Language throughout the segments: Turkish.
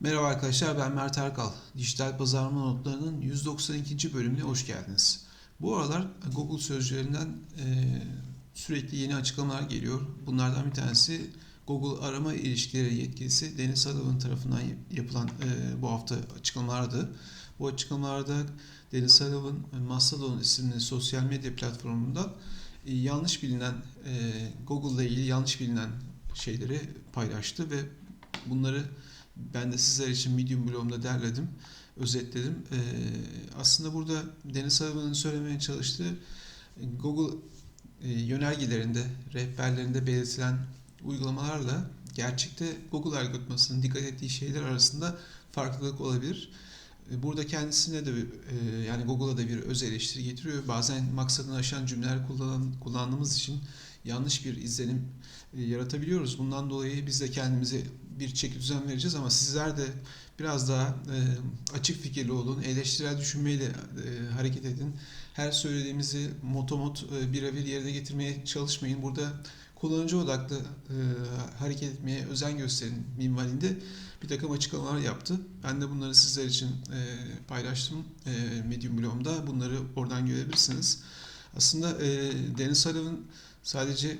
Merhaba arkadaşlar ben Mert Erkal. Dijital pazarlama notlarının 192. bölümüne hoş geldiniz. Bu aralar Google sözcüğünden e, sürekli yeni açıklamalar geliyor. Bunlardan bir tanesi Google arama ilişkileri yetkilisi Deniz Sullivan tarafından yapılan e, bu hafta açıklamalardı. Bu açıklamalarda Deniz Sullivan Mastodon isimli sosyal medya platformunda e, yanlış bilinen e, Google ile ilgili yanlış bilinen şeyleri paylaştı ve bunları ben de sizler için Medium blogumda derledim, özetledim. Ee, aslında burada Deniz Sarıvan'ın söylemeye çalıştığı Google e, yönergelerinde, rehberlerinde belirtilen uygulamalarla gerçekte Google algoritmasının dikkat ettiği şeyler arasında farklılık olabilir. E, Burada kendisine de e, yani Google'a da bir öz eleştiri getiriyor. Bazen maksadını aşan cümleler kullan, kullandığımız için yanlış bir izlenim e, yaratabiliyoruz. Bundan dolayı biz de kendimize bir çeki düzen vereceğiz ama sizler de biraz daha e, açık fikirli olun, eleştirel düşünmeyle e, hareket edin. Her söylediğimizi motomot birebir yerine getirmeye çalışmayın. Burada kullanıcı odaklı hareket etmeye özen gösterin minvalinde bir takım açıklamalar yaptı. Ben de bunları sizler için paylaştım Medium blogumda. Bunları oradan görebilirsiniz. Aslında Deniz Sullivan sadece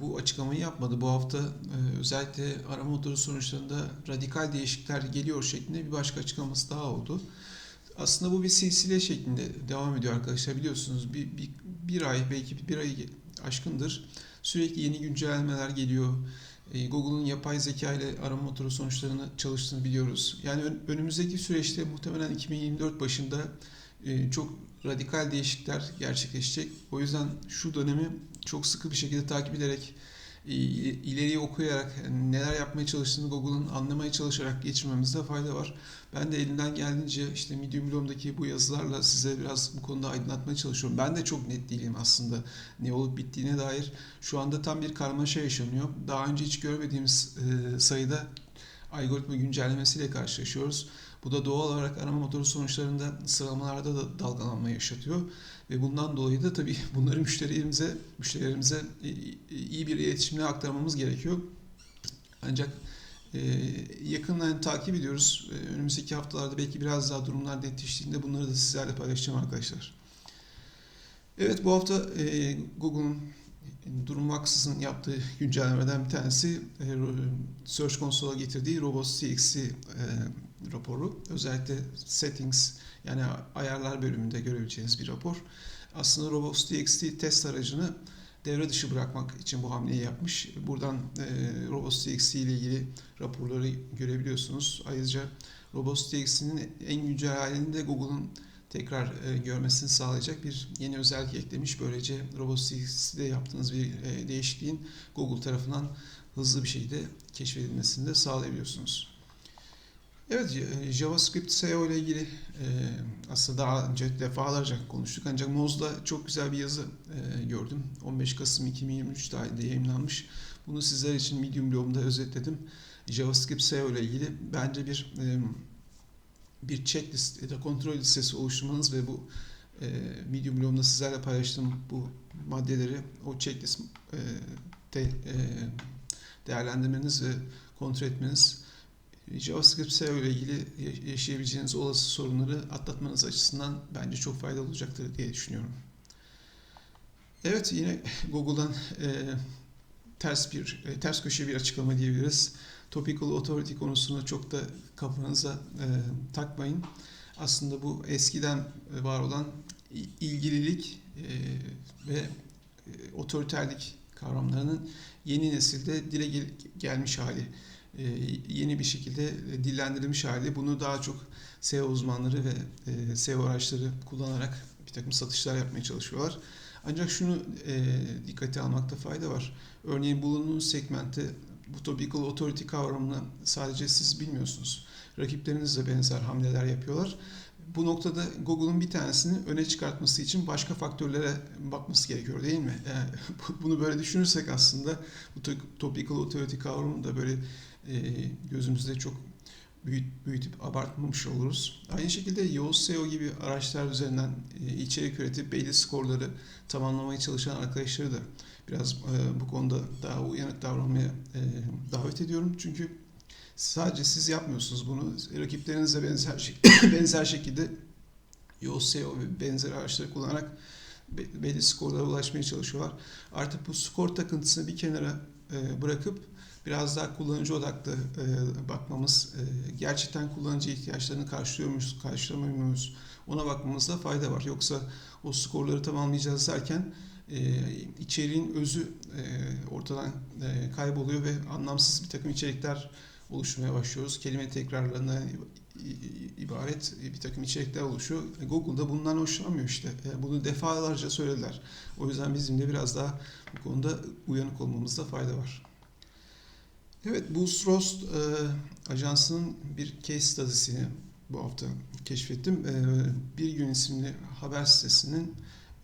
bu açıklamayı yapmadı. Bu hafta e, özellikle arama motoru sonuçlarında radikal değişiklikler geliyor şeklinde bir başka açıklaması daha oldu. Aslında bu bir silsile şeklinde devam ediyor arkadaşlar. Biliyorsunuz bir, bir, bir ay belki bir ay aşkındır. Sürekli yeni güncellemeler geliyor. E, Google'un yapay zeka ile arama motoru sonuçlarını çalıştığını biliyoruz. Yani önümüzdeki süreçte muhtemelen 2024 başında e, çok radikal değişiklikler gerçekleşecek. O yüzden şu dönemi çok sıkı bir şekilde takip ederek ileriye okuyarak neler yapmaya çalıştığını Google'ın anlamaya çalışarak geçirmemizde fayda var. Ben de elimden geldiğince işte Medium blogumdaki bu yazılarla size biraz bu konuda aydınlatmaya çalışıyorum. Ben de çok net değilim aslında ne olup bittiğine dair. Şu anda tam bir karmaşa yaşanıyor. Daha önce hiç görmediğimiz sayıda algoritma güncellemesiyle karşılaşıyoruz. Bu da doğal olarak arama motoru sonuçlarında sıralamalarda da dalgalanma yaşatıyor. Ve bundan dolayı da tabii bunları müşterilerimize, müşterilerimize iyi bir iletişimle aktarmamız gerekiyor. Ancak yakından takip ediyoruz. Önümüzdeki haftalarda belki biraz daha durumlar netleştiğinde bunları da sizlerle paylaşacağım arkadaşlar. Evet bu hafta Google'un durum haksızın yaptığı güncellemeden bir tanesi Search Console'a getirdiği Robots TXT raporu. Özellikle settings yani ayarlar bölümünde görebileceğiniz bir rapor. Aslında Robots TXT test aracını devre dışı bırakmak için bu hamleyi yapmış. Buradan e, Robots TXT ile ilgili raporları görebiliyorsunuz. Ayrıca Robots TXT'nin en güncel halini de Google'ın tekrar e, görmesini sağlayacak bir yeni özellik eklemiş. Böylece Robots TXT'de yaptığınız bir e, değişikliğin Google tarafından hızlı bir şekilde keşfedilmesini de sağlayabiliyorsunuz. Evet, JavaScript SEO ile ilgili e, aslında daha önce defalarca konuştuk ancak Moz'da çok güzel bir yazı e, gördüm. 15 Kasım 2023 tarihinde yayınlanmış. Bunu sizler için Medium blogumda özetledim. JavaScript SEO ile ilgili bence bir e, bir checklist ya da kontrol listesi oluşturmanız ve bu e, Medium blogumda sizlerle paylaştığım bu maddeleri o checklist e, de, e, değerlendirmeniz ve kontrol etmeniz JavaScript SEO ile ilgili yaşayabileceğiniz olası sorunları atlatmanız açısından bence çok faydalı olacaktır diye düşünüyorum. Evet yine Google'dan e, ters bir e, ters köşe bir açıklama diyebiliriz. Topical Authority konusunu çok da kafanıza e, takmayın. Aslında bu eskiden var olan ilgililik e, ve e, otoriterlik kavramlarının yeni nesilde dile gel gelmiş hali. E, yeni bir şekilde dillendirilmiş hali. Bunu daha çok SEO uzmanları ve e, SEO araçları kullanarak bir takım satışlar yapmaya çalışıyorlar. Ancak şunu e, dikkate almakta fayda var. Örneğin bulunduğunuz segmentte bu topical authority kavramını sadece siz bilmiyorsunuz. Rakipleriniz de benzer hamleler yapıyorlar. Bu noktada Google'un bir tanesini öne çıkartması için başka faktörlere bakması gerekiyor değil mi? Yani bunu böyle düşünürsek aslında bu topical authority kavramını da böyle e, gözümüzde çok büyüt, büyütüp abartmamış oluruz. Aynı şekilde Yoast SEO gibi araçlar üzerinden e, içerik üretip belli skorları tamamlamaya çalışan arkadaşları da biraz e, bu konuda daha uyanık davranmaya davet ediyorum. Çünkü Sadece siz yapmıyorsunuz bunu. Rakipleriniz de benzer, şek- benzer şekilde Yoast.SEO ve benzeri araçları kullanarak be- belli skorlara ulaşmaya çalışıyorlar. Artık bu skor takıntısını bir kenara e, bırakıp biraz daha kullanıcı odaklı e, bakmamız, e, gerçekten kullanıcı ihtiyaçlarını karşılıyor muyuz, karşılamıyor muyuz ona bakmamızda fayda var. Yoksa o skorları tamamlayacağız derken içeriğin özü ortadan kayboluyor ve anlamsız bir takım içerikler oluşmaya başlıyoruz. Kelime tekrarlarına ibaret bir takım içerikler oluşuyor. E, Google'da bundan hoşlanmıyor işte. E, Bunu defalarca söylediler. O yüzden bizim de biraz daha bu konuda uyanık olmamızda fayda var. Evet, Boost Roast e, ajansının bir case study'sini bu hafta keşfettim. E, bir gün isimli haber sitesinin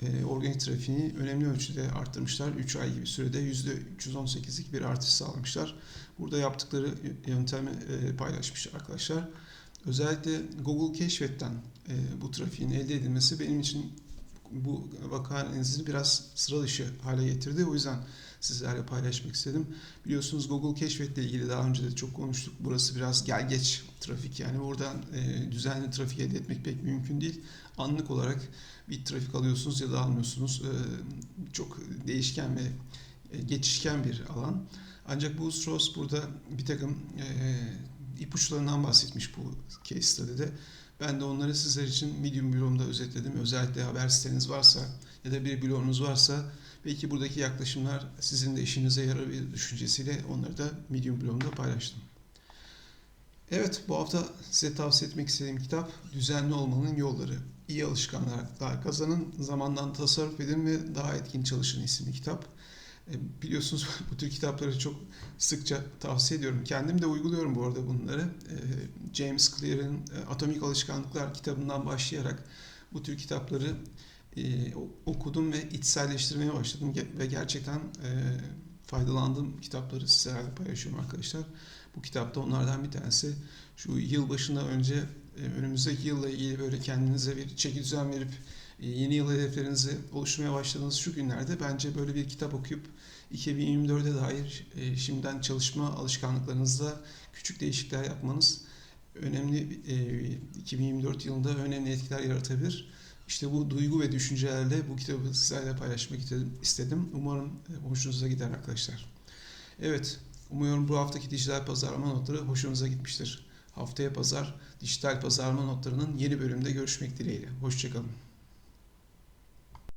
e, organik trafiğini önemli ölçüde arttırmışlar. 3 ay gibi sürede %318'lik bir artış sağlamışlar. Burada yaptıkları yöntemi e, paylaşmış arkadaşlar. Özellikle Google keşfetten e, bu trafiğin elde edilmesi benim için bu vaka analizini biraz sıra dışı hale getirdi. O yüzden sizlerle paylaşmak istedim. Biliyorsunuz Google keşfetle ilgili daha önce de çok konuştuk. Burası biraz gel geç trafik yani oradan e, düzenli trafik elde etmek pek mümkün değil. Anlık olarak bir trafik alıyorsunuz ya da almıyorsunuz. E, çok değişken ve e, geçişken bir alan. Ancak bu Strauss burada bir takım e, ipuçlarından bahsetmiş bu case study'de. Ben de onları sizler için Medium blogumda özetledim. Özellikle haber siteniz varsa ya da bir blogunuz varsa belki buradaki yaklaşımlar sizin de işinize yarar bir düşüncesiyle onları da Medium blogumda paylaştım. Evet bu hafta size tavsiye etmek istediğim kitap Düzenli Olmanın Yolları. İyi alışkanlıklar kazanın, zamandan tasarruf edin ve daha etkin çalışın isimli kitap. E, biliyorsunuz bu tür kitapları çok sıkça tavsiye ediyorum. Kendim de uyguluyorum bu arada bunları. E, James Clear'ın e, Atomik Alışkanlıklar kitabından başlayarak bu tür kitapları okudum ve içselleştirmeye başladım ve gerçekten faydalandığım kitapları sizlerle paylaşıyorum arkadaşlar. Bu kitapta onlardan bir tanesi şu yıl başından önce önümüzdeki yılla ilgili böyle kendinize bir çeki düzen verip yeni yıl hedeflerinizi oluşturmaya başladığınız şu günlerde bence böyle bir kitap okuyup 2024'e dair e, şimdiden çalışma alışkanlıklarınızda küçük değişiklikler yapmanız önemli 2024 yılında önemli etkiler yaratabilir. İşte bu duygu ve düşüncelerle bu kitabı sizlerle paylaşmak istedim. Umarım hoşunuza gider arkadaşlar. Evet, umuyorum bu haftaki dijital pazarlama notları hoşunuza gitmiştir. Haftaya pazar dijital pazarlama notlarının yeni bölümde görüşmek dileğiyle. Hoşçakalın.